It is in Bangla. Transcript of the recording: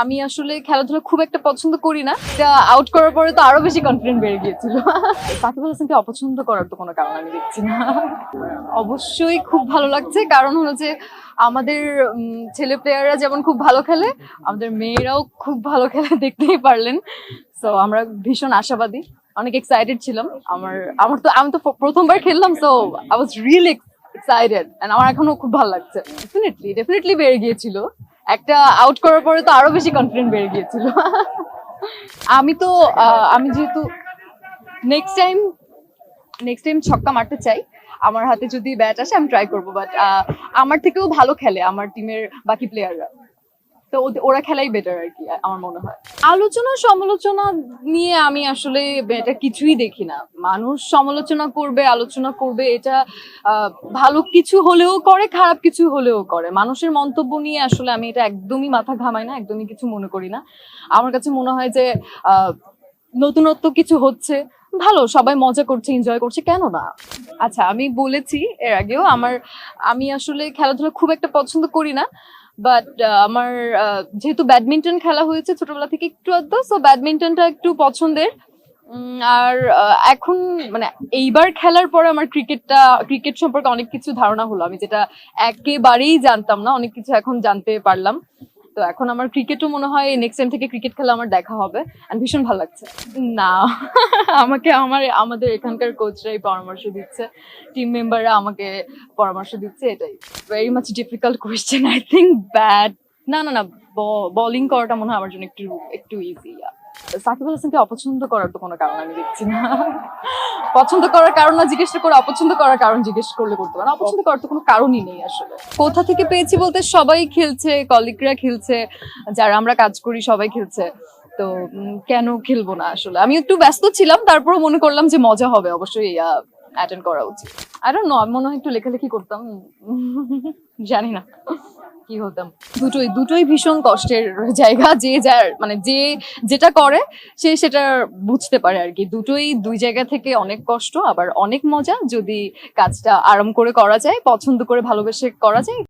আমি আসলে খেলাধুলা খুব একটা পছন্দ করি না। আউট করার পরে তো আরও বেশি কনফিডেন্ট বেড়ে গিয়েছিল। সাকিব আল হাসানকে অপছন্দ করার তো কোনো কারণ আমি দেখছি না। অবশ্যই খুব ভালো লাগছে। কারণ হলো যে আমাদের ছেলে প্লেয়াররা যেমন খুব ভালো খেলে, আমাদের মেয়েরাও খুব ভালো খেলে, দেখতেই পারলেন। সো আমরা ভীষণ আশাবাদী। অনেক এক্সাইটেড ছিলাম। আমার আমার তো, আমি তো প্রথমবার খেললাম so I was really excited and আমার এখনও খুব ভালো লাগছে। ডেফিনেটলি ডেফিনেটলি বেড়ে গিয়েছিল। একটা আউট করার পরে তো আরও বেশি কনফিডেন্ট বেড়ে গিয়েছিল। আমি তো আমি যেহেতু নেক্সট টাইম নেক্সট টাইম ছক্কা মারতে চাই, আমার হাতে যদি ব্যাট আসে, আমি ট্রাই করব বাট আমার থেকেও ভালো খেলে আমার টিমের বাকি প্লেয়াররা তো ওরা খেলাই বেটার আর কি আমার মনে হয়। আলোচনা সমালোচনা নিয়ে আমি আসলে এটা কিছুই দেখি না। মানুষ সমালোচনা করবে আলোচনা করবে এটা ভালো কিছু হলেও করে খারাপ কিছু হলেও করে। মানুষের মন্তব্য নিয়ে আসলে আমি এটা একদমই মাথা ঘামাই না একদমই কিছু মনে করি না। আমার কাছে মনে হয় যে আহ, নতুনত্ব কিছু হচ্ছে, ভালো, সবাই মজা করছে এনজয় করছে, কেন না? আচ্ছা আমি বলেছি এর আগেও আমার, আমি আসলে খেলাধুলা খুব একটা পছন্দ করি না বাট আমার যেহেতু ব্যাডমিন্টন খেলা হয়েছে ছোটবেলা থেকে একটু আধটু সো ব্যাডমিন্টনটা একটু পছন্দের। আর এখন মানে এইবার খেলার পরে আমার ক্রিকেটটা, ক্রিকেট সম্পর্কে অনেক কিছু ধারণা হলো। আমি যেটা একেবারেই জানতাম না, অনেক কিছু এখন জানতে পারলাম। তো এখন আমার ক্রিকেটও মনে হয় নেক্সট টাইম থেকে ক্রিকেট খেলা আমার দেখা হবে এন্ড ভীষণ ভালো লাগছে। না, আমাকে আমার, আমাদের এখানকার কোচরাই পরামর্শ দিচ্ছে টিম মেম্বাররা আমাকে পরামর্শ দিচ্ছে, এটাই। Very much difficult question I think bat না না না বলিং করাটা মনে হয় আমার জন্য একটু একটু ইজি সাকিব আল হাসানকে অপছন্দ করার তো কোনো কারণ আমি দেখছি না। পছন্দ করার কারণ না, জিজ্ঞেস করে অপছন্দ করার কারণ জিজ্ঞেস করলে করতে পারে অপছন্দ করার তো কোনো কারণই নেই আসলে। কোথা থেকে পেয়েছি বলতে সবাই খেলছে কলিগরা খেলছে, যারা আমরা কাজ করি সবাই খেলছে। তো কেন খেলব না আসলে? আমি একটু ব্যস্ত ছিলাম তারপর মনে করলাম যে মজা হবে, অবশ্যই অ্যাটেন্ড করা উচিত। আই ডোন্ট নো আমি মনে হয় একটু লেখালেখি করতাম জানি না। কি হতাম দুটোই দুটোই ভীষণ কষ্টের জায়গা। যে যার মানে যে যেটা করে, সে সেটা বুঝতে পারে আর কি। দুটোই দুই জায়গা থেকে অনেক কষ্ট, আবার অনেক মজা যদি কাজটা আরাম করে করা যায়, পছন্দ করে ভালোবেসে করা যায়।